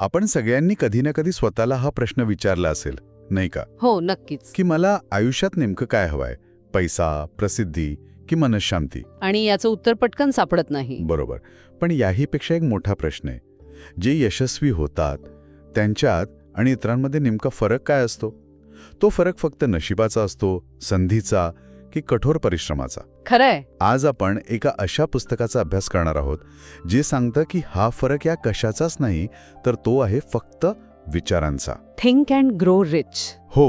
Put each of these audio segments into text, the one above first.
आपण सगळ्यांनी कधी ना कधी स्वतःला हा प्रश्न विचारला असेल नाही का? हो नक्कीच. की मला आयुष्यात नेमकं काय हवंय? पैसा प्रसिद्धी की मनशांती? आणि याचं उत्तर पटकन सापडत नाही. बरोबर. पण याहीपेक्षा एक मोठा प्रश्न आहे. जे यशस्वी होतात त्यांच्यात आणि इतरांमध्ये नेमका फरक काय असतो? तो फरक फक्त नशिबाचा असतो संधीचा की कठोर परिश्रमाचा. खरंय. आज आपण एका अशा पुस्तकाचा अभ्यास करणार आहोत जे सांगतं की हा फरक या कशाचाच नाही तर तो आहे फक्त विचारांचा. थिंक अँड ग्रो रिच हो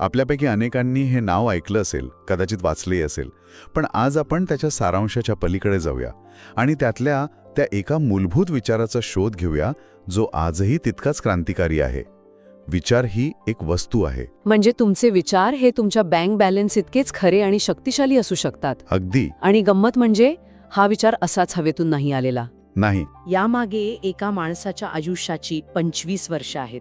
आपल्यापैकी अनेकांनी हे नाव ऐकलं असेल कदाचित वाचले असेल पण आज आपण त्याच्या सारांशाच्या पलीकडे जाऊया आणि त्यातल्या त्या एका मूलभूत विचाराचा शोध घेऊया जो आजही तितकाच क्रांतिकारी आहे. विचार ही एक वस्तू आहे. म्हणजे तुमचे विचार हे तुमच्या बँक बॅलन्स इतकेच खरे आणि शक्तिशाली असू शकतात. अगदी. आणि गंमत म्हणजे हा विचार असाच हवेतून नाही आलेला. नाही. यामागे एका माणसाच्या आयुष्याची पंचवीस वर्ष आहेत.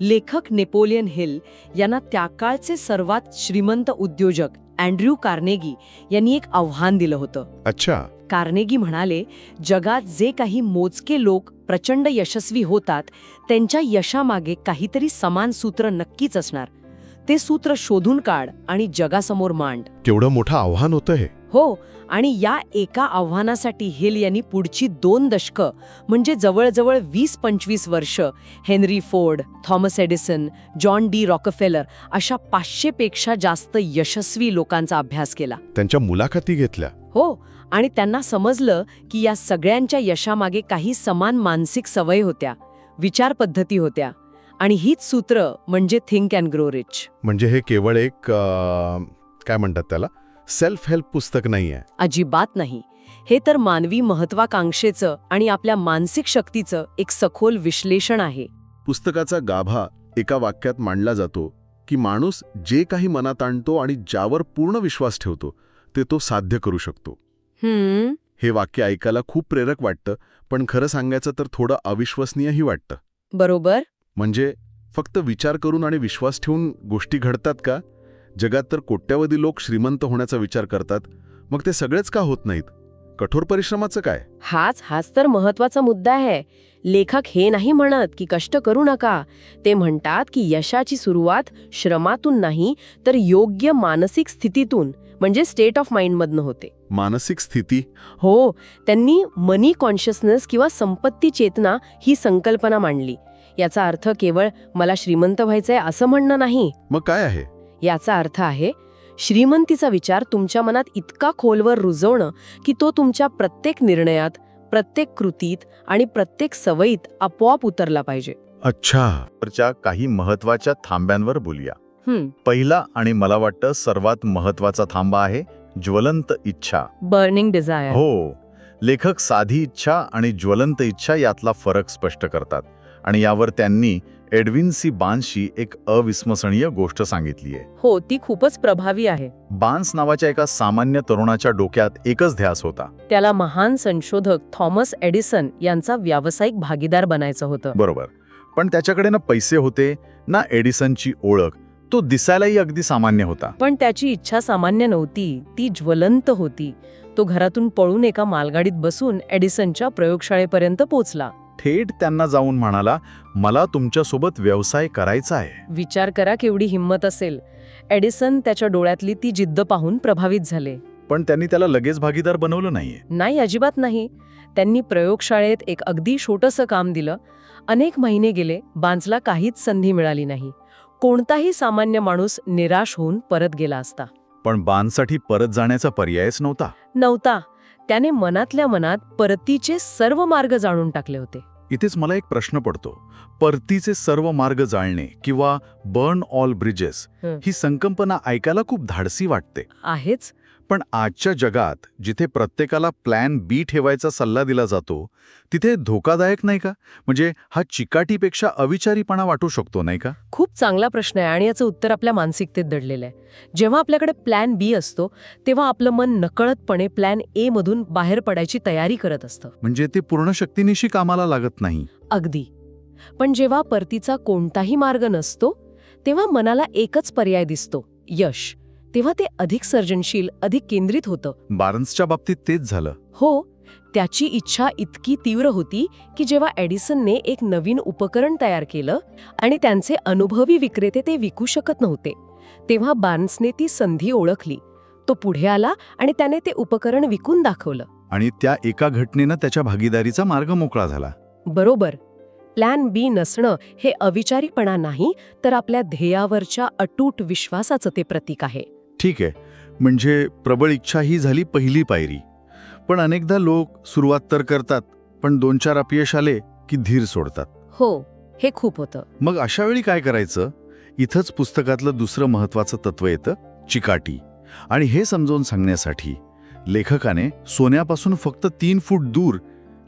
लेखक नेपोलियन हिल यांना त्या काळचे सर्वात श्रीमंत उद्योजक अँड्र्यू कार्नेगी यांनी एक आव्हान दिलं होतं. अच्छा. कार्नेगी म्हणाले जगात जे काही मोजके लोक प्रचंड यशस्वी होतात त्यांच्या यशामागे काहीतरी समान सूत्र नक्कीच असणार. ते सूत्र शोधून काढ आणि जगासमोर मांड. केवढं मोठं आव्हान होतं हे. हो आणि या एका आव्हानासाठी हिल यांनी पुढची दोन दशकं म्हणजे जवळजवळ वीस पंचवीस वर्ष Henry Ford Thomas Edison John D Rockefeller अशा पाचशेपेक्षा जास्त यशस्वी लोकांचा अभ्यास केला. त्यांच्या मुलाखती घेतल्या. हो आणि त्यांना समजलं की या सगळ्यांच्या यशामागे काही समान मानसिक सवय होत्या विचार पद्धती होत्या आणि हीच सूत्र म्हणजे थिंक अँड ग्रो रिच. म्हणजे हे केवळ एक काय म्हणतात त्याला? सेल्फ हेल्प पुस्तक नाही आहे अजिबात नाही. हे तर मानवी महत्वाकांक्षेचं आणि आपल्या मानसिक शक्तीचं एक सखोल विश्लेषण आहे. पुस्तकाचा गाभा एका वाक्यात मांडला जातो की माणूस जे काही मनात आणतो आणि ज्यावर पूर्ण विश्वास ठेवतो ते तो साध्य करू शकतो. हम्म. हे वाक्य ऐकायला खूप प्रेरक वाटतं पण खरं सांगायचं तर थोडं अविश्वसनीयही वाटतं. बरोबर. म्हणजे फक्त विचार करून आणि विश्वास ठेवून गोष्टी घडतात का? जगात तर कोट्यावधी लोक श्रीमंत होण्याचा विचार करतात मग ते सगळेच का होत नाहीत? कठोर परिश्रमाचं काय? हाच हाच तर महत्त्वाचा मुद्दा आहे. लेखक हे नाही म्हणत की कष्ट करू नका. ते म्हणतात की यशाची सुरुवात श्रमातून नाही तर योग्य मानसिक स्थितीतून म्हणजे स्टेट ऑफ माइंडमधनं होते. मानसिक स्थिती? हो त्यांनी मनी कॉन्शियसनेस किंवा संपत्ती चेतना ही संकल्पना मांडली. याचा अर्थ केवळ मला श्रीमंत व्हायचंय असं म्हणणं नाही. मग काय आहे? याचा अर्थ आहे श्रीमंतीचा विचार तुमच्या मनात इतका खोलवर रुजवणं की तो तुमच्या प्रत्येक निर्णयात प्रत्येक कृतीत आणि प्रत्येक सवयीत आपोआप उतरला पाहिजे. अच्छा. काही महत्त्वाच्या थांब्यांवर बोलूया. हम्म पहिला आणि मला वाटतं सर्वात महत्त्वाचा थांबा आहे ज्वलंत इच्छा. Burning desire. हो. लेखक साधी इच्छा आणि ज्वलंत इच्छा यातला फरक स्पष्ट करतात. आणि यावर त्यांनी एडविन सी बान्सशी एक अविस्मसनीय गोष्ट सांगितली आहे. हो ती खूपच प्रभावी आहे. बान्स नावाच्या एका सामान्य तरुणाच्या डोक्यात एकच ध्यास होता. त्याला महान संशोधक थॉमस एडिसन यांचा व्यावसायिक भागीदार बनायचं होतं. बरोबर. पण त्याच्याकडे ना पैसे होते ना एडिसनची ओळख तो दिसायलाही अगदी सामान्य होता. पण त्याची इच्छा सामान्य नव्हती ती ज्वलंत होती. तो घरातून पळून एका मालगाडीत बसून एडिसनच्या प्रयोगशाळेपर्यंत पोचला. थेट त्यांना जाऊन म्हणाला मला तुमच्यासोबत व्यवसाय करायचा आहे. विचार करा केवढी हिंमत असेल. एडिसन त्याच्या डोळ्यातली ती जिद्द पाहून प्रभावित झाले. पण त्यांनी त्याला लगेच भागीदार बनवलं नाहीये. नाही अजिबात नाही. त्यांनी प्रयोगशाळेत एक अगदी छोटंसं काम दिलं. अनेक महिने गेले बांचला काहीच संधी मिळाली नाही. कोणताही सामान्य माणूस निराश होऊन परत गेला असता. पण बांधसाठी परत जाण्याचा पर्यायच नव्हता. नव्हता. त्याने मनातल्या मनात परतीचे सर्व मार्ग जाणून टाकले होते. इथेच मला एक प्रश्न पडतो. परतीचे सर्व मार्ग जाळणे किंवा बर्न ऑल ब्रिजेस हं. संकल्पना ऐकायला खूप धाडसी वाटते. आहेच. पण आजच्या जगात जिथे प्रत्येकाला प्लॅन बी ठेवायचा सल्ला दिला जातो तिथे धोकादायक नाही का? म्हणजे हा चिकाटीपेक्षा अविचारीपणा वाटू शकतो नाही का? खूप चांगला प्रश्न आहे आणि याचं उत्तर आपल्या मानसिकतेत दडलेलं आहे. जेव्हा आपल्याकडे प्लॅन बी असतो तेव्हा आपलं मन नकळतपणे प्लॅन ए मधून बाहेर पडायची तयारी करत असतं. म्हणजे ते पूर्ण शक्तीनिशी कामाला लागत नाही. अगदी. पण जेव्हा परतीचा कोणताही मार्ग नसतो तेव्हा मनाला एकच पर्याय दिसतो यश. तेव्हा ते अधिक सर्जनशील अधिक केंद्रित होतं. बारन्सच्या बाबतीत तेच झालं. हो त्याची इच्छा इतकी तीव्र होती की जेव्हा एडिसनने एक नवीन उपकरण तयार केलं आणि त्यांचे अनुभवी विक्रेते ते विकू शकत नव्हते तेव्हा बार्न्सने ती संधी ओळखली. तो पुढे आला आणि त्याने ते उपकरण विकून दाखवलं. आणि त्या एका घटनेनं त्याच्या भागीदारीचा मार्ग मोकळा झाला. बरोबर. प्लॅन बी नसणं हे अविचारीपणा नाही तर आपल्या ध्येयावरच्या अटूट विश्वासाचं ते प्रतीक आहे. ठीक आहे. म्हणजे प्रबळ इच्छा ही झाली पहिली पायरी. पण अनेकदा लोक सुरुवात तर करतात पण दोन चार अपयश आले की धीर सोडतात. हो हे खूप होतं. मग अशा वेळी काय करायचं? इथंच पुस्तकातलं दुसरं महत्वाचं तत्व येतं चिकाटी. आणि हे समजावून सांगण्यासाठी लेखकाने सोन्यापासून फक्त तीन फूट दूर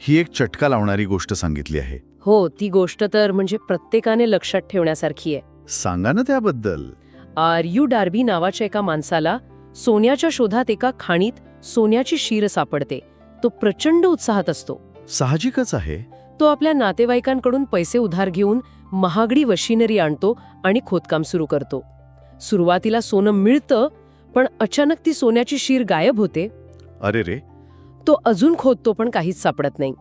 ही एक चटका लावणारी गोष्ट सांगितली आहे. हो ती गोष्ट तर म्हणजे प्रत्येकाने लक्षात ठेवण्यासारखी आहे. सांगा ना त्याबद्दल. आर यू डार्बी नावाच्या एका माणसाला सोन्याच्या शोधात एका खाणीत सोन्याची शीर सापडते. तो प्रचंड उत्साहात असतो. साहजिकच आहे. तो आपल्या नातेवाईकांकडून पैसे उधार घेऊन महागडी वशिनरी आणतो आणि खोदकाम सुरू करतो. सुरुवातीला सोनं मिळतं पण अचानक ती सोन्याची शीर गायब होते. अरे रे. तो अजून खोदतो पण काहीच सापडत नाही.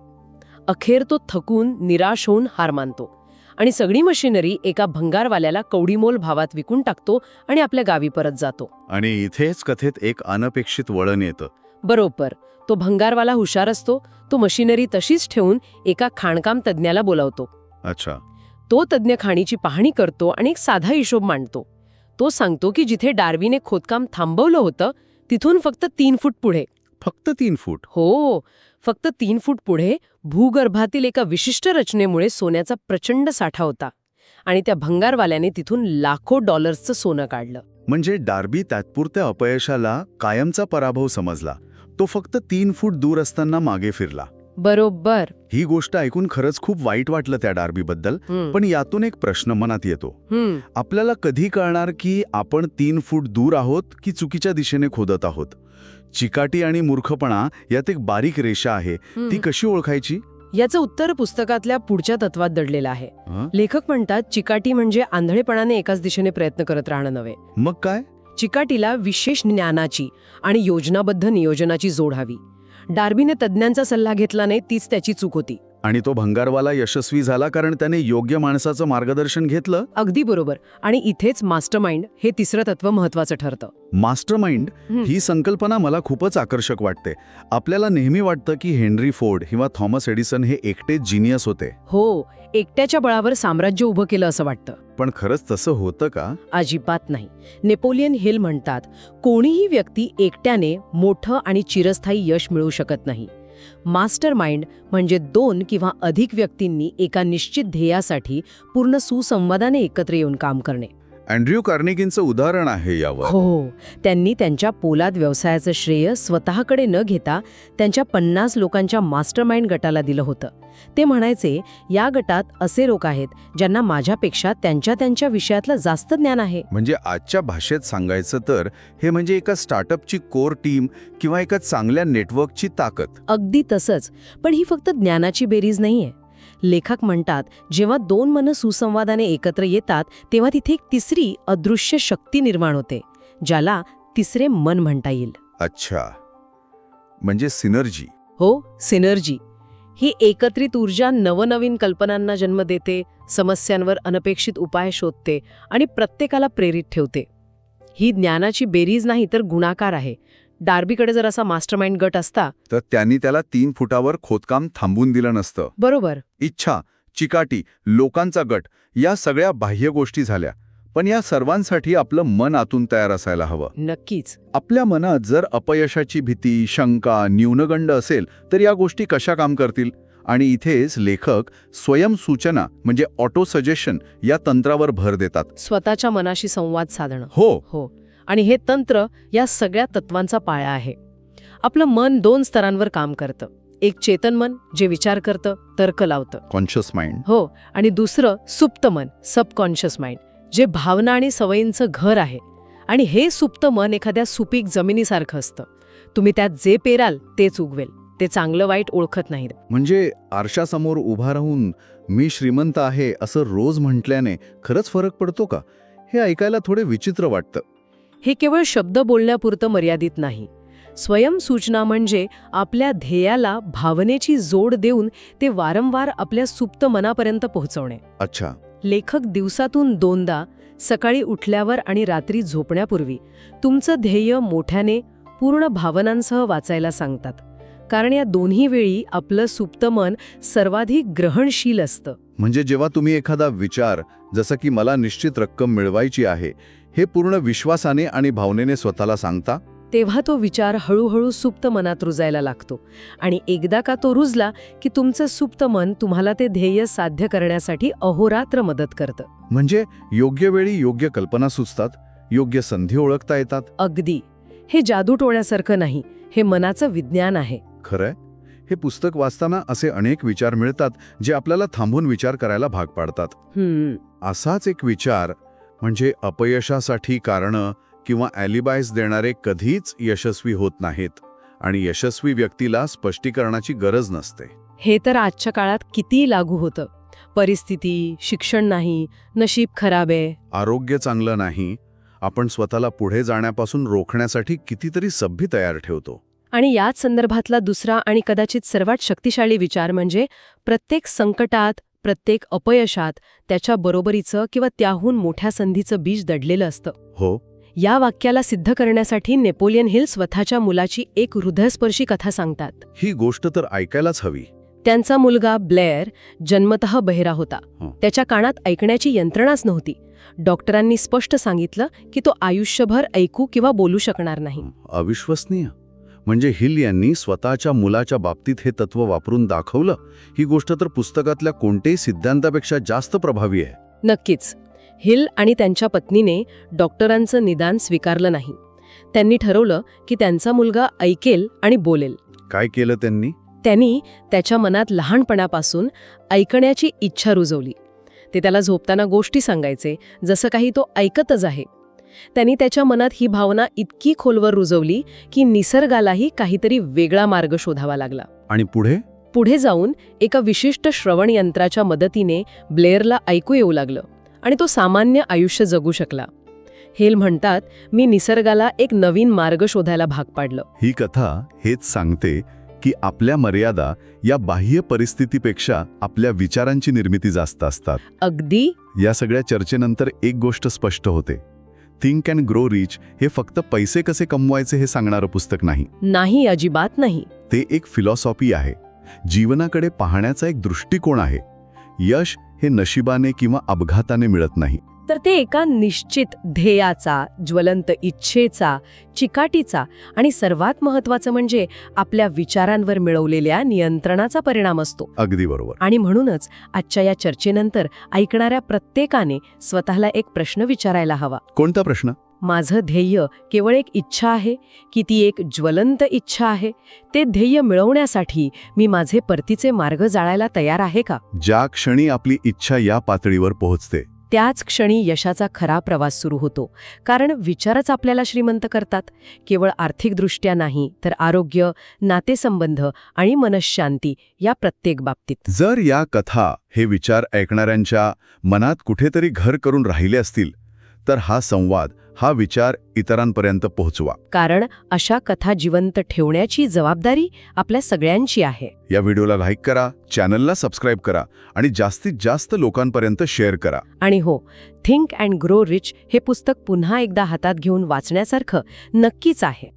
अखेर तो थकून निराश होऊन हार मानतो. आणि सगळी मशिनरी एका भंगारवाल्याला कवडीमोल भावात विकून टाकतो आणि आपल्या गावी परत जातो. आणि इथेच कथेत एक अनपेक्षित वळण येतं. बरोबर. तो भंगारवाला हुशार असतो तो मशिनरी तशीच ठेवून एका खाणकाम तज्ज्ञाला बोलावतो. अच्छा. तो तज्ज्ञ खाणीची पाहणी करतो आणि एक साधा हिशोब मांडतो. तो सांगतो की जिथे डार्वीने खोदकाम थांबवलं होतं तिथून फक्त तीन फूट पुढे. फक्त तीन फूट. हो फक्त तीन फूट पुढे भूगर्भातील एका विशिष्ट रचनेमुळे सोन्याचा प्रचंड साठा होता आणि त्या भंगारवाल्याने तिथून लाखो डॉलर्सचं सोनं काढलं. म्हणजे डार्बी तात्पुरत्या अपयशाला कायमचा पराभव समजला. तो फक्त तीन फूट दूर असताना मागे फिरला. बरोबर. ही गोष्ट ऐकून खरंच खूप वाईट वाटलं त्या डार्बीबद्दल हं, पण यातून एक प्रश्न मनात येतो. आपल्याला कधी कळणार की आपण तीन फूट दूर आहोत की चुकीच्या दिशेने खोदत आहोत? चिकाटी आणि मूर्खपणा यात एक बारीक रेषा आहे. ती कशी ओळखायची? याचं उत्तर पुस्तकातल्या पुढच्या तत्वात दडलेलं आहे? लेखक म्हणतात चिकाटी म्हणजे आंधळेपणाने एकाच दिशेने प्रयत्न करत राहणं नव्हे. मग काय? चिकाटीला विशेष ज्ञानाची आणि योजनाबद्ध नियोजनाची जोड हवी. डार्बीने तज्ज्ञांचा सल्ला घेतला नाही तीच त्याची चूक होती. आणि तो भंगारवाला यशस्वी झाला कारण त्याने योग्य माणसाचं मार्गदर्शन घेतलं? अगदी बरोबर. आणि इथेच मास्टरमाइंड हे तिसरं तत्व महत्वाचं ठरतं. मास्टर माइंड हं. संकल्पना मला खूपच आकर्षक वाटते. आपल्याला नेहमी वाटतं की हेनरी फोर्ड किंवा थॉमस एडिसन हे एकटेच जिनियस होते. हो एकट्याच्या बळावर साम्राज्य उभं केलं असं वाटतं. पण खरंच तसं होतं का? अजिबात नाही. नेपोलियन हिल म्हणतात कोणीही व्यक्ती एकट्याने मोठं आणि चिरस्थायी यश मिळवू शकत नाही. मास्टर माइंड म्हणजे दोन किंवा अधिक व्यक्तींनी एका निश्चित ध्येयासाठी पूर्ण सुसंवादाने एकत्र येऊन काम करणे. अँड्र्यू कार्नेगींचं उदाहरण आहे यावर. हो त्यांनी त्यांच्या पोलाद व्यवसायाचं श्रेय स्वतःकडे न घेता त्यांच्या पन्नास लोकांच्या मास्टरमाइंड गटाला दिलं होतं. ते म्हणायचे या गटात असे लोक आहेत ज्यांना माझ्यापेक्षा त्यांच्या त्यांच्या विषयातलं जास्त ज्ञान आहे. म्हणजे आजच्या भाषेत सांगायचं तर हे म्हणजे एका स्टार्टअपची कोर टीम किंवा एका चांगल्या नेटवर्कची ताकद. अगदी तसंच पण ही फक्त ज्ञानाची बेरीज नाहीये. लेखक म्हणतात जेव्हा दोन मनं सुसंवादाने एकत्र येतात तेव्हा तिथे एक तिसरी अदृश्य शक्ती निर्माण होते ज्याला तिसरे मन म्हणता येईल. अच्छा. म्हणजे सिनर्जी. हो सिनर्जी. ही एकत्रित ऊर्जा नवनवीन कल्पनांना जन्म देते समस्यांवर अनपेक्षित उपाय शोधते आणि प्रत्येकाला प्रेरित ठेवते. ही ज्ञानाची बेरीज नाही तर गुणाकार आहे. डार्बीकडे जर असा मास्टरमाइंड गट असता तर त्यांनी त्याला तीन फुटावर खोदकाम थांबून दिलं नसतं. बरोबर. इच्छा चिकाटी लोकांचा गट या सगळ्या बाह्य गोष्टी झाल्या. पण या सर्वांसाठी आपलं मन आतून तयार असायला हवं. नक्कीच. आपल्या मनात जर अपयशाची भीती शंका न्यूनगंड असेल तर या गोष्टी कशा काम करतील? आणि इथेच लेखक स्वयंसूचना म्हणजे ऑटो सजेशन या तंत्रावर भर देतात. स्वतःच्या मनाशी संवाद साधणं. हो. हो. आणि हे तंत्र या सगळ्या तत्वांचा पाया आहे. आपलं मन दोन स्तरांवर काम करतं. एक चेतन मन जे विचार करतं तर्क लावतं. कॉन्शियस माइंड हो आणि दुसरं सुप्त मन सबकॉन्शियस माइंड जे भावना आणि सवयींचं घर आहे. आणि हे सुप्त मन एखाद्या सुपीक जमिनीसारखं असतं. तुम्ही त्यात जे पेराल तेच उगवेल. ते चांगलं वाईट ओळखत नाहीत. म्हणजे आरशासमोर उभा राहून मी श्रीमंत आहे असं रोज म्हटल्याने खरंच फरक पडतो का? हे ऐकायला थोडे विचित्र वाटतं. हे केवळ शब्द बोलण्यापुरतं मर्यादित नाही. स्वयंसूचना म्हणजे आपल्या ध्येयाला भावनेची जोड देऊन ते वारंवार आपल्या सुप्त मनापर्यंत पोहोचवणे. अच्छा. लेखक दिवसातून दोनदा सकाळी उठल्यावर आणि रात्री झोपण्यापूर्वी तुमचं ध्येय मोठ्याने पूर्ण भावनांसह वाचायला सांगतात. कारण या दोन्ही वेळी आपलं सुप्त मन सर्वाधिक ग्रहणशील असतं. म्हणजे जेव्हा तुम्ही एखादा विचार जसं की मला निश्चित रक्कम मिळवायची आहे हे पूर्ण विश्वासाने आणि भावनेने स्वतःला सांगता? तेव्हा तो विचार हळूहळू सुप्त मनात रुजायला लागतो आणि एकदा का तो रुजला की तुमचं सुप्त मन तुम्हाला ते ध्येय साध्य करण्यासाठी अहोरात्र मदत करतं. म्हणजे योग्य वेळी योग्य कल्पना सुचतात योग्य संधी ओळखता येतात? अगदी. हे जादू टोण्यासारखं नाही हे मनाचं विज्ञान आहे. खरंय? हे पुस्तक वाचताना असे अनेक विचार मिळतात जे आपल्याला थांबून विचार करायला भाग पाडतात. असाच एक विचार म्हणजे अपयशासाठी कारणं किंवा ॲलिबायस देणारे कधीच यशस्वी होत नाहीत आणि यशस्वी व्यक्तीला स्पष्टीकरणाची गरज नसते. हे तर आजच्या काळात किती लागू होतं. परिस्थिती शिक्षण नाही नशीब खराब आहे. आरोग्य चांगलं नाही आपण स्वतःला पुढे जाण्यापासून रोखण्यासाठी कितीतरी सभ्य तयार ठेवतो. आणि याच संदर्भातला दुसरा आणि कदाचित सर्वात शक्तिशाली विचार म्हणजे प्रत्येक संकटात प्रत्येक अपयशात त्याच्या बरोबरीचं किंवा त्याहून मोठ्या संधीचं बीज दडलेलं असतं. हो. या वाक्याला सिद्ध करण्यासाठी नेपोलियन हिल स्वतःच्या मुलाची एक हृदयस्पर्शी कथा सांगतात. ही गोष्ट तर ऐकायलाच हवी. त्यांचा मुलगा ब्लेअर जन्मतः बहिरा होता. त्याच्या कानात ऐकण्याची यंत्रणाच नव्हती. डॉक्टरांनी स्पष्ट सांगितलं की तो आयुष्यभर ऐकू किंवा बोलू शकणार नाही. अविश्वसनीय. म्हणजे हिल यांनी स्वतःच्या मुलाच्या बाबतीत हे तत्व वापरून दाखवलं ही गोष्ट तर पुस्तकातल्या कोणत्याही सिद्धांतापेक्षा जास्त प्रभावी आहे. नक्कीच. हिल आणि त्यांच्या पत्नीने डॉक्टरांचं निदान स्वीकारलं नाही. त्यांनी ठरवलं की त्यांचा मुलगा ऐकेल आणि बोलेल. काय केलं त्यांनी? त्यांनी त्याच्या मनात लहानपणापासून ऐकण्याची इच्छा रुजवली. ते त्याला झोपताना गोष्टी सांगायचे जसं काही तो ऐकतच आहे. त्यांनी त्याच्या मनात ही भावना इतकी खोलवर रुजवली की निसर्गालाही काहीतरी वेगळा मार्ग शोधावा लागला. आणि पुढे? पुढे जाऊन एका विशिष्ट श्रवण यंत्राच्या मदतीने ब्लेअरला ऐकू येऊ लागलं आणि तो सामान्य आयुष्य जगू शकला. हेल म्हणतात मी निसर्गाला एक नवीन मार्ग शोधायला भाग पाडलं. ही कथा हेच सांगते की आपल्या मर्यादा या बाह्य परिस्थितीपेक्षा आपल्या विचारांची निर्मिती जास्त असतात. अगदी. या सगळ्या चर्चेनंतर एक गोष्ट स्पष्ट होते. थिंक अँड ग्रो रिच हे फक्त पैसे कसे कमवायचे हे सांगणारं पुस्तक नाही. नाही अजिबात नाही. ते एक फिलॉसॉफी आहे. जीवनाकडे पाहण्याचा एक दृष्टिकोन आहे. यश हे नशिबाने किंवा अपघाताने मिळत नाही. तर ते एका निश्चित ध्येयाचा ज्वलंत इच्छेचा चिकाटीचा आणि सर्वात महत्वाचं म्हणजे आपल्या विचारांवर मिळवलेल्या नियंत्रणाचा परिणाम असतो. अगदी बरोबर. आणि म्हणूनच आजच्या या चर्चेनंतर ऐकणाऱ्या प्रत्येकाने स्वतःला एक प्रश्न विचारायला हवा. कोणता प्रश्न? माझं ध्येय केवळ एक इच्छा आहे की ती एक ज्वलंत इच्छा आहे? ते ध्येय मिळवण्यासाठी मी माझे परतीचे मार्ग जाळायला तयार आहे का? ज्या क्षणी आपली इच्छा या पातळीवर पोहोचते त्याच क्षणी यशाचा खरा प्रवास सुरू होतो. कारण विचारच आपल्याला श्रीमंत करतात. केवळ आर्थिकदृष्ट्या नाही तर आरोग्य नातेसंबंध आणि मनशांती या प्रत्येक बाबतीत. जर या कथा हे विचार ऐकणाऱ्यांच्या मनात कुठेतरी घर करून राहिले असतील तर हा संवाद हा विचार इतरांपर्यंत पोहोचवा. कारण अशा कथा जिवंत ठेवण्याची जबाबदारी आपल्या सगळ्यांची आहे. या व्हिडिओला लाईक करा चॅनलला सबस्क्राईब करा आणि जास्तीत जास्त लोकांपर्यंत शेअर करा. आणि हो थिंक अँड ग्रो रिच हे पुस्तक पुन्हा एकदा हातात घेऊन वाचण्यासारखं नक्कीच आहे.